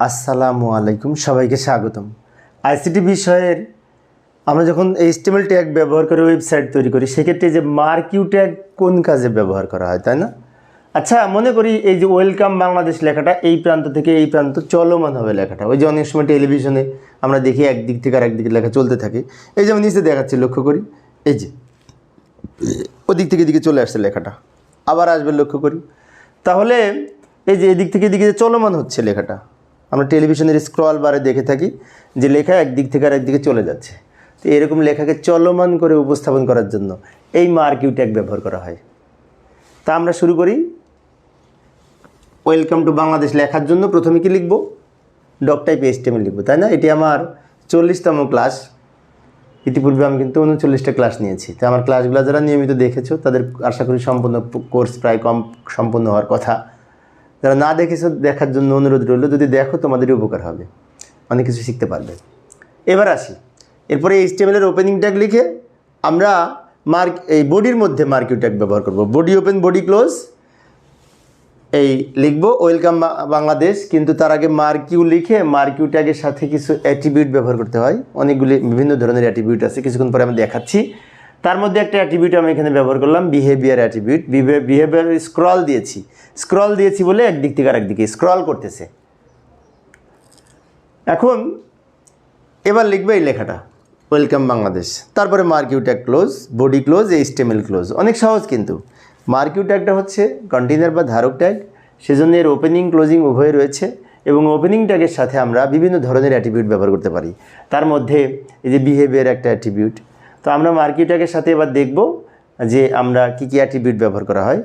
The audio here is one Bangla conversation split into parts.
আসসালামু আলাইকুম, সবাইকে স্বাগতম। আইসিটি বিষয়ের আমরা যখন এইচটিএমএল ট্যাগ ব্যবহার করে ওয়েবসাইট তৈরি করি, সেক্ষেত্রে যে মার্কিউ ট্যাগ কোন কাজে ব্যবহার করা হয়, তাই না? আচ্ছা মনে করি এই যে ওয়েলকাম বাংলাদেশ লেখাটা, এই প্রান্ত থেকে এই প্রান্ত চলমান হবে লেখাটা। ওই যে অনেক সময় টেলিভিশনে আমরা দেখি একদিক থেকে আর একদিকে লেখা চলতে থাকে। এই যেমন নিচে দেখাচ্ছি, লক্ষ্য করি। এই যে, ওদিক থেকে এদিকে চলে আসছে লেখাটা। আবার আসবে লক্ষ্য করি। তাহলে এই যে এদিক থেকে এদিকে যে চলমান হচ্ছে লেখাটা আমরা টেলিভিশনের স্ক্রল বারে দেখে থাকি যে লেখা একদিক থেকে আর একদিকে চলে যাচ্ছে। তো এরকম লেখাকে চলমান করে উপস্থাপন করার জন্য এই মার্কিউ ট্যাগ ব্যবহার করা হয়। তা আমরা শুরু করি। ওয়েলকাম টু বাংলাদেশ লেখার জন্য প্রথমে কি লিখব? ডক টাইপ এসটিএমএল লিখব, তাই না? এটি আমার চল্লিশতম ক্লাস। ইতিপূর্বে আমি কিন্তু উনচল্লিশটা ক্লাস নিয়েছি। তো আমার ক্লাসগুলো যারা নিয়মিত দেখেছ, তাদের আশা করি সম্পূর্ণ কোর্স প্রায় কম, সম্পূর্ণ হওয়ার কথা। যারা না দেখেছ, দেখার জন্য অনুরোধ রইল, যদি দেখো তোমাদেরই উপকার হবে। অনেক কিছু শিখতে পারবে। এবার আসি। এরপরে এইচটিএমএলের ওপেনিং ট্যাগ লিখে আমরা মার্ক এই বডির মধ্যে মার্কিউ ট্যাগ ব্যবহার করব। বডি ওপেন বডি ক্লোজ এই লিখব ওয়েলকাম বাংলাদেশ কিন্তু তার আগে মার্কিউ লিখে মার্কিউ ট্যাগের সাথে কিছু অ্যাট্রিবিউট ব্যবহার করতে হয়। অনেকগুলি বিভিন্ন ধরনের অ্যাট্রিবিউট আছে, কিছুক্ষণ পরে আমি দেখাচ্ছি। তার মধ্যে একটা অ্যাট্রিবিউট আমি এখানে ব্যবহার করলাম বিহেভিয়ার অ্যাট্রিবিউট বিহেভিয়ার স্ক্রল দিয়েছি। স্ক্রল দিয়েছি বলে একদিক থেকে আরেকদিকে স্ক্রল করতেছে। এখন এবার লিখবে এই লেখাটা ওয়েলকাম বাংলাদেশ তারপরে marquee tag close body close HTML close অনেক সহজ কিন্তু। মার্কিউ ট্যাগটা হচ্ছে কন্টেনার বা ধারক ট্যাগ সেজন্য এর ওপেনিং ক্লোজিং উভয় রয়েছে এবং ওপেনিং ট্যাগের সাথে আমরা বিভিন্ন ধরনের অ্যাট্রিবিউট ব্যবহার করতে পারি। তার মধ্যে এই যে বিহেভিয়ার একটা অ্যাট্রিবিউট তো আমরা মার্কিউ ট্যাগের সাথে এবার দেখব যে আমরা কী কী অ্যাট্রিবিউট ব্যবহার করা হয়।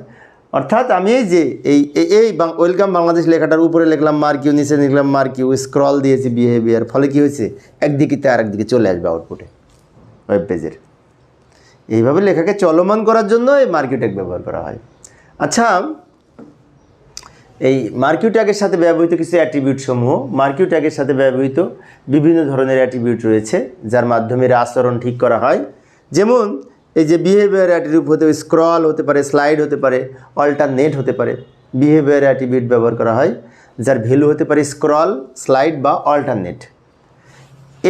অর্থাৎ আমি এই যে এই, এই- ওয়েলকাম বাংলাদেশ লেখাটার উপরে লিখলাম মার্কিউ নিচে লিখলাম মার্কিউ স্ক্রল দিয়েছি বিহেভিয়ার ফলে কী হয়েছে? একদিকে তে আরেকদিকে চলে আসবে আউটপুটে ওয়েব পেজের এইভাবে লেখাকে চলমান করার জন্য এই মার্কিউ ব্যবহার করা হয়। আচ্ছা এই মার্কিউ ট্যাগের সাথে ব্যবহৃত কিছু অ্যাট্রিবিউট সমূহ, মার্কিউ ট্যাগের সাথে ব্যবহৃত বিভিন্ন ধরনের অ্যাট্রিবিউট রয়েছে, যার মাধ্যমে আচরণ ঠিক করা হয়। যেমন, এই যে বিহেভিয়ার অ্যাট্রিবিউট হতে স্ক্রল হতে পারে স্লাইড হতে পারে অল্টারনেট হতে পারে বিহেভিয়ার অ্যাট্রিবিউট ব্যবহার করা হয়, যার ভ্যালু হতে পারে স্ক্রল স্লাইড বা অল্টারনেট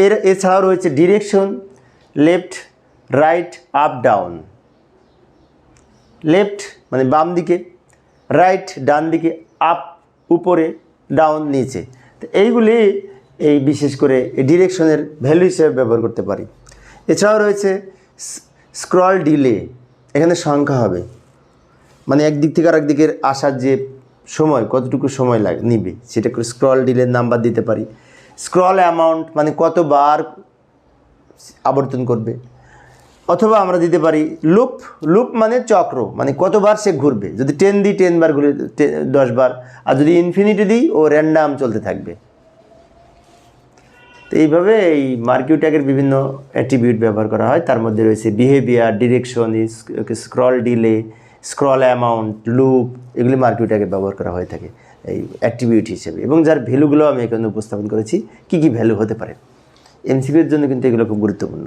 এর, এছাড়াও রয়েছে direction left right up down left মানে বাম দিকে রাইট ডান দিকে আপ উপরে ডাউন নিচে। তো এইগুলি এই বিশেষ করে ডিরেকশনের ভ্যালু হিসেবে ব্যবহার করতে পারি। এছাড়াও রয়েছে স্ক্রল ডিলে এখানে সংখ্যা হবে। মানে একদিক থেকে আরেক দিকের আসার যে সময়, কতটুকু সময় লাগে, নিবে, সেটা করে স্ক্রল ডিলের নাম্বার দিতে পারি। স্ক্রল অ্যামাউন্ট মানে কতবার আবর্তন করবে? অথবা আমরা দিতে পারি লুপ লুপ মানে চক্র মানে কতবার সে ঘুরবে। যদি টেন দিই টেন বার ঘুরে দশ বার, আর যদি ইনফিনিটি দিই, ও র্যান্ডাম চলতে থাকবে। তো এইভাবে এই মার্কিউ ট্যাগের বিভিন্ন অ্যাট্রিবিউট ব্যবহার করা হয়। তার মধ্যে রয়েছে behaviour direction scroll delay scroll amount loop এগুলি মার্কিউ ট্যাগে ব্যবহার করা হয়ে থাকে এই অ্যাট্রিবিউট হিসেবে। এবং যার ভ্যালুগুলো আমি এখানে উপস্থাপন করেছি, কী কী ভ্যালু হতে পারে? এমসিকিউর জন্য কিন্তু এগুলো খুব গুরুত্বপূর্ণ।